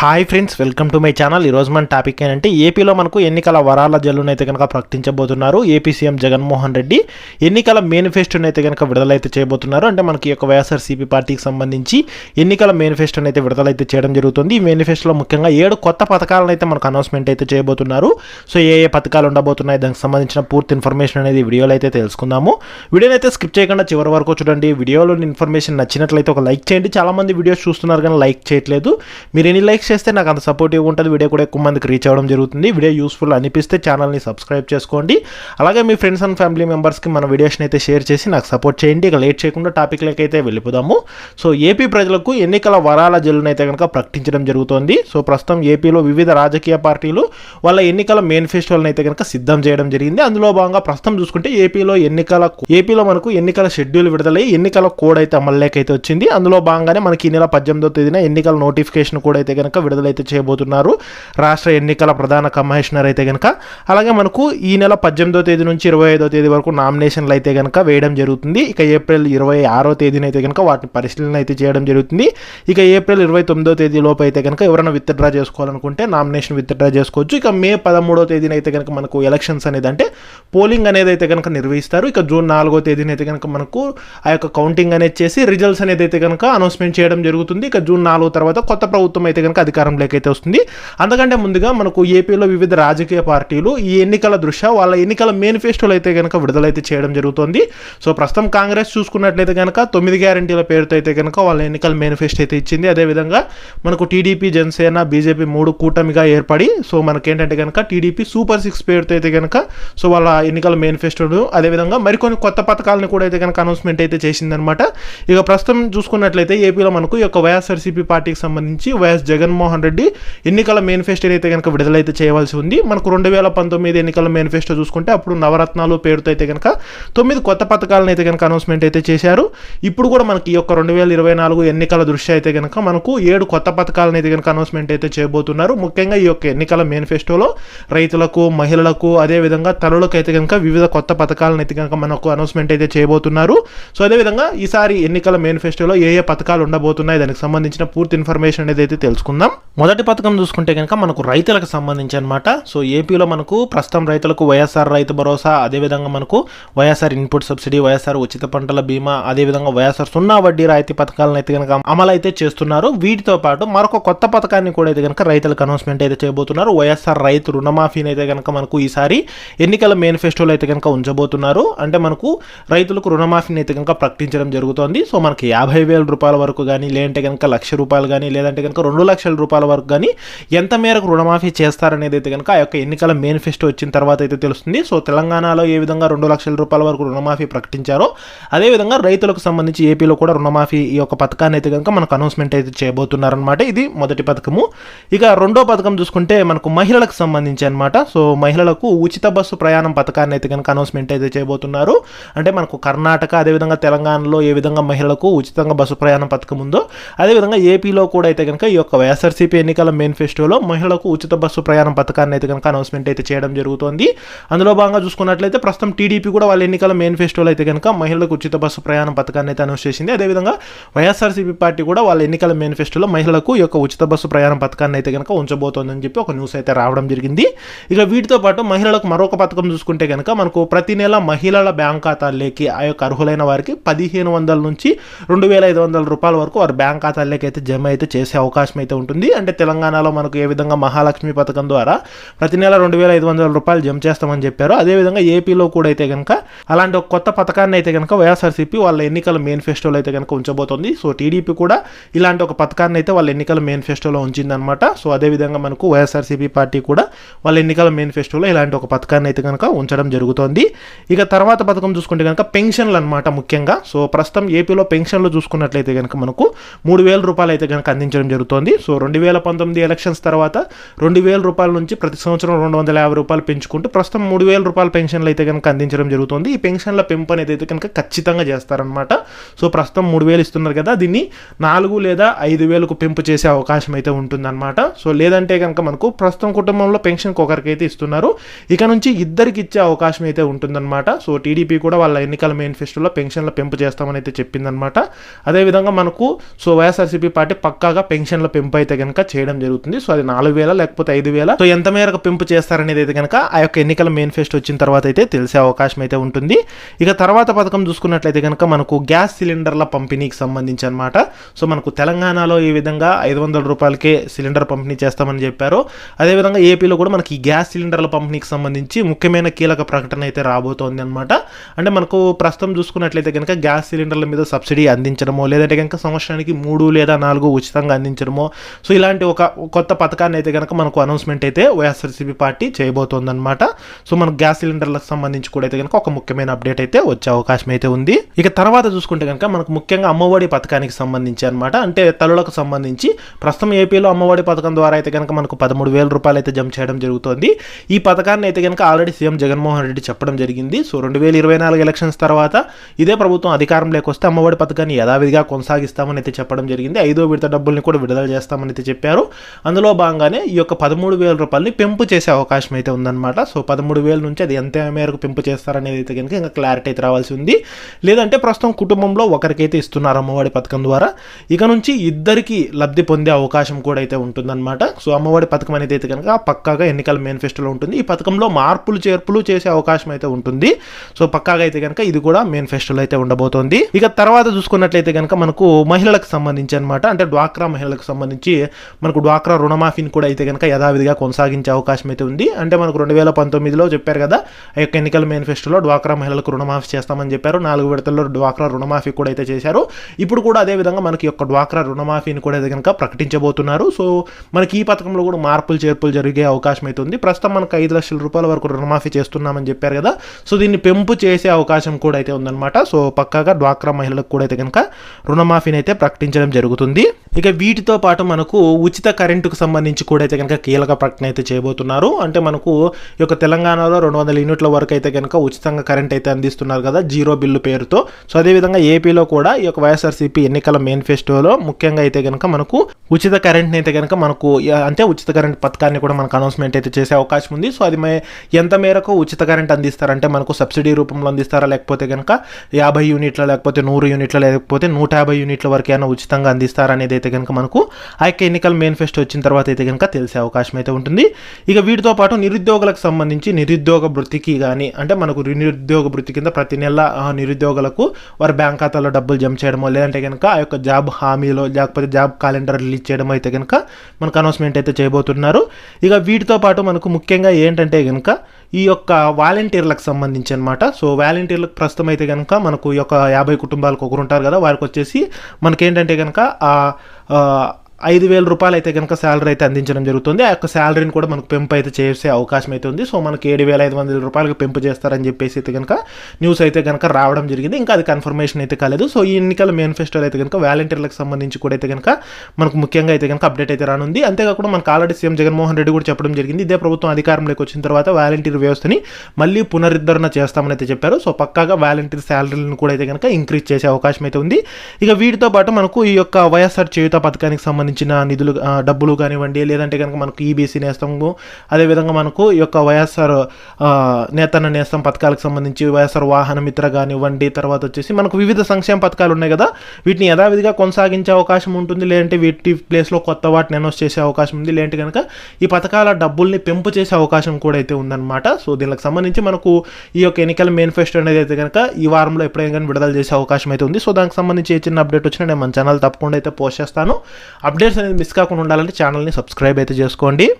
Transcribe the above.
Hi friends welcome to my channel ఈరోజు మన topic ఏంటంటే ఏపీలో మనకు ఎన్నికల వరాల జల్లును అయితే కనుక ప్రకటించబోతున్నారు ఏపీ సీఎం జగన్మోహన్ రెడ్డి ఎన్నికల మేనిఫెస్టోని అయితే కనుక విడుదలైతే చేయబోతున్నారు. అంటే మనకి ఈ యొక్క వైఎస్ఆర్సీపీ పార్టీకి సంబంధించి ఎన్నికల మేనిఫెస్టోని అయితే విడుదలైతే చేయడం జరుగుతుంది. ఈ మేనిఫెస్టోలో ముఖ్యంగా ఏడు కొత్త పథకాలను అయితే మనకు అనౌన్స్మెంట్ అయితే చేయబోతున్నారు. సో ఏ ఏ పథకాలు ఉండబోతున్నాయి దానికి సంబంధించిన పూర్తి ఇన్ఫర్మేషన్ అనేది వీడియోలో అయితే తెలుసుకుందాము. వీడియోని అయితే స్కిప్ చేయకుండా చివరి వరకు చూడండి. వీడియోలో ఇన్ఫర్మేషన్ నచ్చినట్లయితే ఒక లైక్ చేయండి. చాలామంది వీడియోస్ చూస్తున్నారు కానీ లైక్ చేయట్లేదు. మీరు ఎన్ని లైక్స్ చేస్తే నాకు అంత సపోర్టివ్ ఉంటుంది. వీడియో కూడా ఎక్కువ మందికి రీచ్ అవ్వడం జరుగుతుంది. వీడియో యూస్ఫుల్ అనిపిస్తే ఛానల్ని సబ్స్క్రైబ్ చేసుకోండి. అలాగే మీ ఫ్రెండ్స్ అండ్ ఫ్యామిలీ మెంబర్స్కి మన వీడియోస్ని అయితే షేర్ చేసి నాకు సపోర్ట్ చేయండి. ఇక లేట్ చేయకుండా టాపిక్లకి అయితే వెళ్ళిపోదాము. సో ఏపీ ప్రజలకు ఎన్నికల వరాల జల్లును అయితే కనుక ప్రకటించడం జరుగుతోంది. సో ప్రస్తుతం ఏపీలో వివిధ రాజకీయ పార్టీలు వాళ్ళ ఎన్నికల మేనిఫెస్టోలను అయితే కనుక సిద్ధం చేయడం జరిగింది. అందులో భాగంగా ప్రస్తుతం చూసుకుంటే ఏపీలో ఎన్నికల ఏపీలో మనకు ఎన్నికల షెడ్యూల్ విడుదలై ఎన్నికల కోడ్ అయితే అమల్లోకి అయితే వచ్చింది. అందులో భాగంగానే మనకి ఈ నెల పద్దెనిమిదో తేదీన ఎన్నికల నోటిఫికేషన్ కూడా అయితే కనుక విడుదలైతే చేయబోతున్నారు. రాష్ట్ర ఎన్నికల ప్రధాన కమిషనర్ అయితే కనుక అలాగే మనకు ఈ నెల పద్దెనిమిదో తేదీ నుంచి ఇరవై ఐదో తేదీ వరకు నామినేషన్లు అయితే కనుక వేయడం జరుగుతుంది. ఇక ఏప్రిల్ ఇరవై ఆరో తేదీన అయితే కనుక వాటిని పరిశీలన అయితే చేయడం జరుగుతుంది. ఇక ఏప్రిల్ ఇరవై తొమ్మిదో తేదీ లోపు అయితే కనుక ఎవరైనా విత్డ్రా చేసుకోవాలనుకుంటే నామినేషన్ విత్డ్రా చేసుకోవచ్చు. ఇక మే పదమూడో తేదీన అయితే కనుక మనకు ఎలక్షన్స్ అనేది అంటే పోలింగ్ అనేది అయితే కనుక నిర్వహిస్తారు. ఇక జూన్ నాలుగో తేదీన అయితే కనుక మనకు ఆ యొక్క కౌంటింగ్ అనేది చేసి రిజల్ట్స్ అనేది అయితే కనుక అనౌన్స్మెంట్ చేయడం జరుగుతుంది. ఇక జూన్ నాలుగు తర్వాత కొత్త ప్రభుత్వం అయితే కనుక అధికారంలోకైతే అయితే వస్తుంది. అందుకంటే ముందుగా మనకు ఏపీలో వివిధ రాజకీయ పార్టీలు ఈ ఎన్నికల దృష్ట్యా వాళ్ళ ఎన్నికల మేనిఫెస్టోలు అయితే కనుక విడుదలైతే చేయడం జరుగుతుంది. సో ప్రస్తుతం కాంగ్రెస్ చూసుకున్నట్లయితే కనుక తొమ్మిది గ్యారంటీల పేరుతో అయితే కనుక వాళ్ళ ఎన్నికల మేనిఫెస్టో అయితే ఇచ్చింది. అదేవిధంగా మనకు టీడీపీ జనసేన బీజేపీ మూడు కూటమిగా ఏర్పడి సో మనకేంటంటే కనుక టీడీపీ సూపర్ సిక్స్ పేరుతో అయితే కనుక సో వాళ్ళ ఎన్నికల మేనిఫెస్టోను అదేవిధంగా మరికొన్ని కొత్త పథకాలను కూడా అయితే కనుక అనౌన్స్మెంట్ అయితే చేసిందనమాట ఇక ప్రస్తుతం చూసుకున్నట్లయితే ఏపీలో మనకు ఈ యొక్క వైఎస్ఆర్సీపీ పార్టీకి సంబంధించి వైఎస్ జగన్మోహన్ రెడ్డి ఎన్నికల మేనిఫెస్టో అయితే కనుక విడుదలైతే చేయవలసి ఉంది. మనకు రెండు వేల పంతొమ్మిది ఎన్నికల మేనిఫెస్టో చూసుకుంటే అప్పుడు నవరత్నాలు పేరుతో అయితే కనుక తొమ్మిది కొత్త పథకాలను అయితే కనుక అనౌన్స్మెంట్ అయితే చేశారు. ఇప్పుడు కూడా మనకి ఈ యొక్క రెండు వేల ఇరవై నాలుగు ఎన్నికల దృష్ట్యా అయితే కనుక మనకు ఏడు కొత్త పథకాలను అయితే కనుక అనౌన్స్మెంట్ అయితే చేయబోతున్నారు. ముఖ్యంగా ఈ యొక్క ఎన్నికల మేనిఫెస్టోలో రైతులకు మహిళలకు అదేవిధంగా తరులకు అయితే కనుక వివిధ కొత్త పథకాలను అయితే కనుక మనకు అనౌన్స్మెంట్ అయితే చేయబోతున్నారు. సో అదేవిధంగా ఈసారి ఎన్నికల మేనిఫెస్టోలో ఏ ఏ పథకాలు ఉండబోతున్నాయి దానికి సంబంధించిన పూర్తి ఇన్ఫర్మేషన్ అనేది అయితే తెలుసుకుందాం. మొదటి పథకం చూసుకుంటే కనుక మనకు రైతులకు సంబంధించి అనమాట సో ఏపీలో మనకు ప్రస్తుతం రైతులకు వైఎస్ఆర్ రైతు భరోసా అదేవిధంగా మనకు వైఎస్ఆర్ ఇన్పుట్ సబ్సిడీ వైఎస్ఆర్ ఉచిత పంటల బీమా అదేవిధంగా వైఎస్ఆర్ సున్నా వడ్డీ రాయితీ పథకాలను అయితే కనుక అమలు అయితే చేస్తున్నారు. వీటితో పాటు మరొక కొత్త పథకాన్ని కూడా అయితే కనుక రైతులకు అనౌన్స్మెంట్ అయితే చేయబోతున్నారు. వైఎస్ఆర్ రైతు రుణమాఫీని అయితే కనుక మనకు ఈసారి ఎన్నికల మేనిఫెస్టోలో అయితే కనుక ఉంచబోతున్నారు. అంటే మనకు రైతులకు రుణమాఫీని అయితే కనుక ప్రకటించడం జరుగుతోంది. సో మనకి యాభై వేల రూపాయల వరకు కానీ లేదంటే కనుక లక్ష రూపాయలు కానీ లేదంటే కనుక రెండు లక్షల రూపాయల వరకు కానీ ఎంత మేరకు రుణమాఫీ చేస్తారనేది అయితే కనుక ఆ యొక్క ఎన్నికల మేనిఫెస్టో వచ్చిన తర్వాత అయితే తెలుస్తుంది. సో తెలంగాణలో ఏ విధంగా రెండు లక్షల రూపాయల వరకు రుణమాఫీ ప్రకటించారో అదేవిధంగా రైతులకు సంబంధించి ఏపీలో కూడా రుణమాఫీ ఈ యొక్క పథకాన్ని అయితే కనుక మనకు అనౌన్స్మెంట్ అయితే చేయబోతున్నారనమాట ఇది మొదటి పథకము. ఇక రెండో పథకం చూసుకుంటే మనకు మహిళలకు సంబంధించి అనమాట సో మహిళలకు ఉచిత బస్సు ప్రయాణం పథకాన్ని అయితే కనుక అనౌన్స్మెంట్ అయితే చేయబోతున్నారు. అంటే మనకు కర్ణాటక అదేవిధంగా తెలంగాణలో ఏ విధంగా మహిళలకు ఉచితంగా బస్సు ప్రయాణం పథకం ఉందో అదేవిధంగా ఏపీలో కూడా అయితే కనుక ఈ యొక్క వైఎస్ఆర్సీపీ ఎన్నికల మేనిఫెస్టోలో మహిళలకు ఉచిత బస్సు ప్రయాణం పథకాన్ని అయితే కనుక అనౌన్స్మెంట్ అయితే చేయడం జరుగుతోంది. అందులో భాగంగా చూసుకున్నట్లయితే ప్రస్తుతం టీడీపీ కూడా వాళ్ళ ఎన్నికల మేనిఫెస్టోలో అయితే కనుక మహిళలకు ఉచిత బస్సు ప్రయాణం పథకాన్ని అయితే అనౌన్స్ చేసింది. అదేవిధంగా వైఎస్ఆర్సీపీ పార్టీ కూడా వాళ్ళ ఎన్నికల మేనిఫెస్టోలో మహిళలకు యొక్క ఉచిత బస్సు ప్రయాణం పథకాన్ని అయితే కనుక ఉంచబోతోందని చెప్పి ఒక న్యూస్ అయితే రావడం జరిగింది. ఇక వీటితో పాటు మహిళలకు మరొక పథకం చూసుకుంటే కనుక మనకు ప్రతి నెల మహిళల బ్యాంక్ ఖాతాల్లోకి ఆ యొక్క అర్హులైన వారికి పదిహేను వందల నుంచి రెండు వేల ఐదు వందల రూపాయల వరకు వారి బ్యాంక్ ఖాతాల్లోకి అయితే జమ అయితే చేసే అవకాశం అయితే ఉంటుంది. ఉంటుంది. అంటే తెలంగాణలో మనకు ఏ విధంగా మహాలక్ష్మి పథకం ద్వారా ప్రతి నెల రెండు వేల ఐదు వందల రూపాయలు జమ చేస్తామని చెప్పారు అదేవిధంగా ఏపీలో కూడా అయితే కనుక అలాంటి ఒక కొత్త పథకాన్ని అయితే కనుక వైఎస్ఆర్సీపీ వాళ్ళ ఎన్నికల మేనిఫెస్టోలో అయితే కనుక ఉంచబోతోంది. సో టీడీపీ కూడా ఇలాంటి ఒక పథకాన్ని అయితే వాళ్ళ ఎన్నికల మేనిఫెస్టోలో ఉంచిందనమాట సో అదేవిధంగా మనకు వైఎస్ఆర్సీపీ పార్టీ కూడా వాళ్ళ ఎన్నికల మేనిఫెస్టోలో ఇలాంటి ఒక పథకాన్ని అయితే కనుక ఉంచడం జరుగుతోంది. ఇక తర్వాత పథకం చూసుకుంటే కనుక పెన్షన్లు అనమాట ముఖ్యంగా. సో ప్రస్తుతం ఏపీలో పెన్షన్లు చూసుకున్నట్లయితే కనుక మనకు మూడు వేల రూపాయలు అయితే కనుక అందించడం జరుగుతోంది. సో రెండు వేల పంతొమ్మిది ఎలక్షన్స్ తర్వాత రెండు వేల రూపాయల నుంచి ప్రతి సంవత్సరం రెండు వందల యాభై రూపాయలు పెంచుకుంటూ ప్రస్తుతం మూడు వేల రూపాయల పెన్షన్లు అయితే కనుక అందించడం జరుగుతుంది. ఈ పెన్షన్ల పెంపు అనేది అయితే కనుక ఖచ్చితంగా చేస్తారనమాట సో ప్రస్తుతం మూడు వేలు ఇస్తున్నారు కదా దీన్ని నాలుగు లేదా ఐదు వేలకు పెంపు చేసే అవకాశం అయితే ఉంటుందన్నమాట. సో లేదంటే కనుక మనకు ప్రస్తుతం కుటుంబంలో పెన్షన్కి ఒకరికైతే ఇస్తున్నారు. ఇక నుంచి ఇద్దరికి ఇచ్చే అవకాశం అయితే ఉంటుందన్నమాట. సో టీడీపీ కూడా వాళ్ళ ఎన్నికల మేనిఫెస్టోలో పెన్షన్ల పెంపు చేస్తామని అయితే చెప్పిందనమాట అదేవిధంగా మనకు సో వైఎస్ఆర్సీపీ పార్టీ పక్కాగా పెన్షన్ల పెంపు అయితే కనుక చేయడం జరుగుతుంది. సో అది నాలుగు వేల లేకపోతే ఐదు వేల? సో ఎంత మేరకు పెంపు చేస్తారనేది అయితే కనుక ఆ యొక్క ఎన్నికల మేనిఫెస్టో వచ్చిన తర్వాత అయితే తెలిసే అవకాశం అయితే ఉంటుంది. ఇక తర్వాత పథకం చూసుకున్నట్లయితే కనుక మనకు గ్యాస్ సిలిండర్ల పంపిణీకి సంబంధించి అనమాట సో మనకు తెలంగాణలో ఈ విధంగా ఐదు వందల రూపాయలకే సిలిండర్ పంపిణీ చేస్తామని చెప్పారు. అదేవిధంగా ఏపీలో కూడా మనకి ఈ గ్యాస్ సిలిండర్ల పంపిణీకి సంబంధించి ముఖ్యమైన కీలక ప్రకటన అయితే రాబోతోంది అనమాట అంటే మనకు ప్రస్తుతం చూసుకున్నట్లయితే కనుక గ్యాస్ సిలిండర్ల మీద సబ్సిడీ అందించడమో లేదంటే కనుక సంవత్సరానికి మూడు లేదా నాలుగు ఉచితంగా అందించడమో సో ఇలాంటి ఒక కొత్త పథకాన్ని అయితే కనుక మనకు అనౌన్స్మెంట్ అయితే వైఎస్ఆర్సీపీ పార్టీ చేయబోతోందనమాట సో మనకు గ్యాస్ సిలిండర్లకు సంబంధించి కూడా అయితే కనుక ఒక ముఖ్యమైన అప్డేట్ అయితే వచ్చే అవకాశం అయితే ఉంది. ఇక తర్వాత చూసుకుంటే కనుక మనకు ముఖ్యంగా అమ్మఒడి పథకానికి సంబంధించి అనమాట అంటే తల్లులకు సంబంధించి ప్రస్తుతం ఏపీలో అమ్మఒడి పథకం ద్వారా అయితే కనుక మనకు పదమూడు వేల రూపాయలు అయితే జమ చేయడం జరుగుతోంది. ఈ పథకాన్ని అయితే కనుక ఆల్రెడీ సీఎం జగన్మోహన్ రెడ్డి చెప్పడం జరిగింది. సో రెండు వేల ఇరవై నాలుగు ఎలక్షన్స్ తర్వాత ఇదే ప్రభుత్వం అధికారంలోకి వస్తే అమ్మఒడి పథకాన్ని యథావిధిగా కొనసాగిస్తామని అయితే చెప్పడం జరిగింది. ఐదో విడత డబ్బుల్ని కూడా విడుదల చేస్తామని అయితే చెప్పారు. అందులో భాగంగానే ఈ యొక్క పదమూడు వేల రూపాయలని పెంపు చేసే అవకాశం అయితే ఉందన్నమాట. సో పదమూడు వేల నుంచి అది ఎంత మేరకు పెంపు చేస్తారనేది అయితే కనుక ఇంకా క్లారిటీ అయితే రావాల్సి ఉంది. లేదంటే ప్రస్తుతం కుటుంబంలో ఒకరికైతే ఇస్తున్నారు అమ్మఒడి పథకం ద్వారా. ఇక నుంచి ఇద్దరికి లబ్ధి పొందే అవకాశం కూడా అయితే ఉంటుందన్నమాట. సో అమ్మఒడి పథకం అనేది అయితే కనుక పక్కాగా ఎన్నికల మేనిఫెస్టోలో ఉంటుంది. ఈ పథకంలో మార్పులు చేర్పులు చేసే అవకాశం అయితే ఉంటుంది. సో పక్కాగా అయితే కనుక ఇది కూడా మేనిఫెస్టోలో అయితే ఉండబోతోంది. ఇక తర్వాత చూసుకున్నట్లయితే కనుక మనకు మహిళలకు సంబంధించి అనమాట అంటే డ్వాక్రా మహిళలకు సంబంధించి మనకు డ్వాక్రా రుణమాఫీని కూడా అయితే కనుక యథావిధిగా కొనసాగించే అవకాశం అయితే ఉంది. అంటే మనకు రెండు వేల పంతొమ్మిదిలో చెప్పారు కదా ఆ యొక్క ఎన్నికల మేనిఫెస్టోలో డ్వాక్రా మహిళలకు రుణమాఫీ చేస్తామని చెప్పారు. నాలుగు విడతల్లో డ్వాక్రా రుణమాఫీ కూడా అయితే చేశారు. ఇప్పుడు కూడా అదేవిధంగా మనకి యొక్క డ్వాక్రా రుణమాఫీని కూడా అయితే కనుక ప్రకటించబోతున్నారు. సో మనకి ఈ పథకంలో కూడా మార్పులు చేర్పులు జరిగే అవకాశం అయితే ఉంది. ప్రస్తుతం మనకు ఐదు లక్షల రూపాయల వరకు రుణమాఫీ చేస్తున్నామని చెప్పారు కదా సో దీన్ని పెంపు చేసే అవకాశం కూడా అయితే ఉందన్నమాట. సో పక్కాగా డ్వాక్రా మహిళలకు కూడా అయితే కనుక రుణమాఫీని అయితే ప్రకటించడం జరుగుతుంది. ఇక వీటితో పాటు మనకు మనకు ఉచిత కరెంటుకు సంబంధించి కూడా అయితే కనుక కీలక ప్రకటన అయితే చేయబోతున్నారు. అంటే మనకు ఈ యొక్క తెలంగాణలో రెండు వందల యూనిట్ల వరకు అయితే కనుక ఉచితంగా కరెంట్ అయితే అందిస్తున్నారు కదా జీరో బిల్లు పేరుతో. సో అదేవిధంగా ఏపీలో కూడా ఈ యొక్క వైఎస్ఆర్సీపీ ఎన్నికల మేనిఫెస్టోలో ముఖ్యంగా అయితే కనుక మనకు ఉచిత కరెంట్ని అయితే కనుక మనకు అంటే ఉచిత కరెంట్ పథకాన్ని కూడా మనకు అనౌన్స్మెంట్ అయితే చేసే అవకాశం ఉంది. సో అది ఎంత మేరకు ఉచిత కరెంట్ అందిస్తారంటే మనకు సబ్సిడీ రూపంలో అందిస్తారా లేకపోతే కనుక యాభై యూనిట్ల లేకపోతే నూరు యూనిట్ల లేకపోతే నూట యాభై యూనిట్ల వరకు అయినా ఉచితంగా అందిస్తారా అనేది అయితే కనుక మనకు ఆ యొక్క ఎన్నికల మేనిఫెస్టో వచ్చిన తర్వాత అయితే కనుక తెలిసే అవకాశం అయితే ఉంటుంది. ఇక వీటితో పాటు నిరుద్యోగులకు సంబంధించి నిరుద్యోగ వృత్తికి కానీ అంటే మనకు నిరుద్యోగ వృత్తి కింద ప్రతి నెల నిరుద్యోగులకు వారి బ్యాంక్ ఖాతాలో డబ్బులు జమ చేయడమో లేదంటే కనుక ఆ యొక్క జాబ్ హామీలో లేకపోతే జాబ్ క్యాలెండర్ రిలీజ్ చేయడం అయితే కనుక మనకు అనౌన్స్మెంట్ అయితే చేయబోతున్నారు. ఇక వీటితో పాటు మనకు ముఖ్యంగా ఏంటంటే కనుక ఈ యొక్క వాలంటీర్లకు సంబంధించి అనమాట సో వాలంటీర్లకు ప్రస్తుతం అయితే కనుక మనకు ఈ యొక్క యాభై కుటుంబాలకు ఒకరు ఉంటారు కదా వారికి వచ్చేసి మనకేంటంటే కనుక ఐదు వేల రూపాయలు అయితే కనుక శాలరీ అయితే అందించడం జరుగుతుంది. ఆ యొక్క శాలరీని కూడా మనకు పెంపు అయితే చేసే అవకాశం అయితే ఉంది. సో మనకి ఏడు వేల ఐదు వందల రూపాయలకు పెంపు చేస్తారని చెప్పేసి అయితే కనుక న్యూస్ అయితే కనుక రావడం జరిగింది. ఇంకా అది కన్ఫర్మేషన్ అయితే కాలేదు. సో ఈ ఎన్నికల మేనిఫెస్టోలు అయితే కనుక వాలంటీర్లకు సంబంధించి కూడా అయితే కనుక మనకు ముఖ్యంగా అయితే కనుక అప్డేట్ అయితే రానుంది. అంతేకాకుండా మనకు ఆల్రెడీ సీఎం జగన్మోహన్ రెడ్డి కూడా చెప్పడం జరిగింది. ఇదే ప్రభుత్వం అధికారంలోకి వచ్చిన తర్వాత వాలంటీర్ వ్యవస్థని మళ్ళీ పునరుద్ధరణ చేస్తామని అయితే చెప్పారు. సో పక్కాగా వాలంటీర్ శాలరీలను కూడా అయితే కనుక ఇంక్రీజ్ చేసే అవకాశం అయితే ఉంది. ఇక వీటితో పాటు మనకు ఈ యొక్క వైఎస్ఆర్ చేయుత పథకానికి సంబంధించిన నిధులు డబ్బులు కానివ్వండి లేదంటే కనుక మనకు ఈబీసీ నేస్తాము అదేవిధంగా మనకు ఈ యొక్క వైఎస్ఆర్ నేతన్న నేస్తం పథకాలకు సంబంధించి వైఎస్ఆర్ వాహన మిత్ర కానివ్వండి తర్వాత వచ్చేసి మనకు వివిధ సంక్షేమ పథకాలు ఉన్నాయి కదా వీటిని యథావిధిగా కొనసాగించే అవకాశం ఉంటుంది లేదంటే వీటి ప్లేస్లో కొత్త వాటిని అనౌన్స్ చేసే అవకాశం ఉంది లేదంటే కనుక ఈ పథకాల డబ్బుల్ని పెంపు చేసే అవకాశం కూడా అయితే ఉందన్నమాట. సో దీనికి సంబంధించి మనకు ఈ యొక్క ఎన్నికల మేనిఫెస్టో అనేది అయితే కనుక ఈ వారంలో ఎప్పుడైనా కానీ విడుదల చేసే అవకాశం అయితే ఉంది. సో దానికి సంబంధించి ఏ చిన్న అప్డేట్ వచ్చినా నేను మన ఛానల్ తప్పకుండా అయితే పోస్ట్ చేస్తాను. అప్డేట్స్ అనేది మిస్ కాకుండా ఉండాలంటే ఛానల్ని సబ్స్క్రైబ్ అయితే చేసుకోండి.